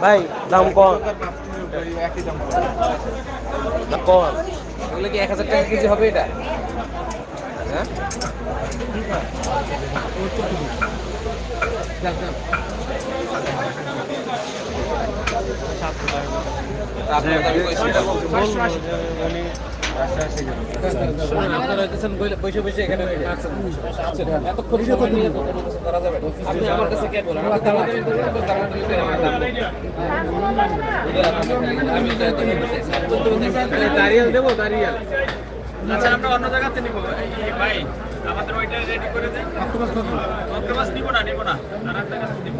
ভাই দাম কম। একই দাম দাম কম। এগুলো কি এক হাজার টাকা কেজি হবে এটা? হ্যাঁ? আপনারা বইলে- বসে বসে এখানে। এতক্ষণ সময় নিয়ে করা কাছে। দাঁড়িয়াল দেবো দাঁড়িয়াল আচ্ছা আমরা অন্য জায়গাতে নিব। ভাই আমাদের ওইটা রেডি করে দেন অক্টোপাস নিব না নিব না। আর একটা কাছে নিব।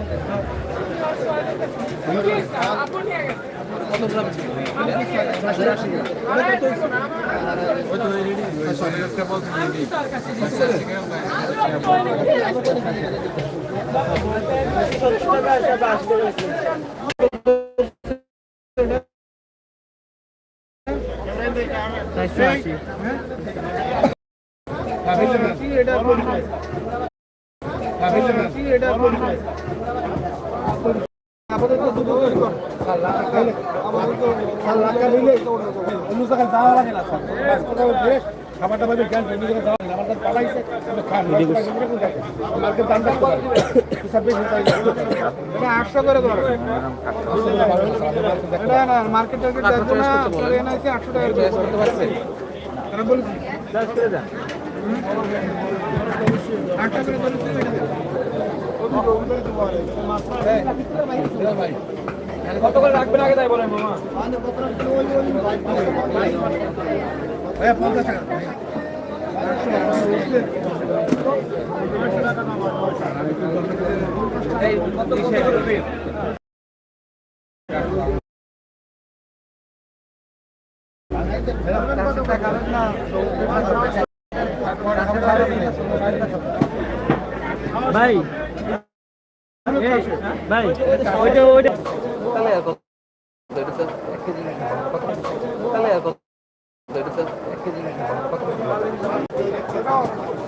আপাতত দুটো আপাতত অনুসারে যাওয়া লাগে না খাবার দাবার জ্ঞান আমার খান মার্কেট দাম এটা আটশো করে ধরো না না মার্কেট টার্গেট দেখব না তোর এনে আছে আটশো টাকা করতে পারছে তারা বলেছি দশ করে যা আটশো কত করে রাখবেন আগে তাই বলেন মামা? পঞ্চাশ টাকা। ভাই। ভাই ওইটা ওইটা। কত? কত এটা তো এক কেজি কত দেন আমি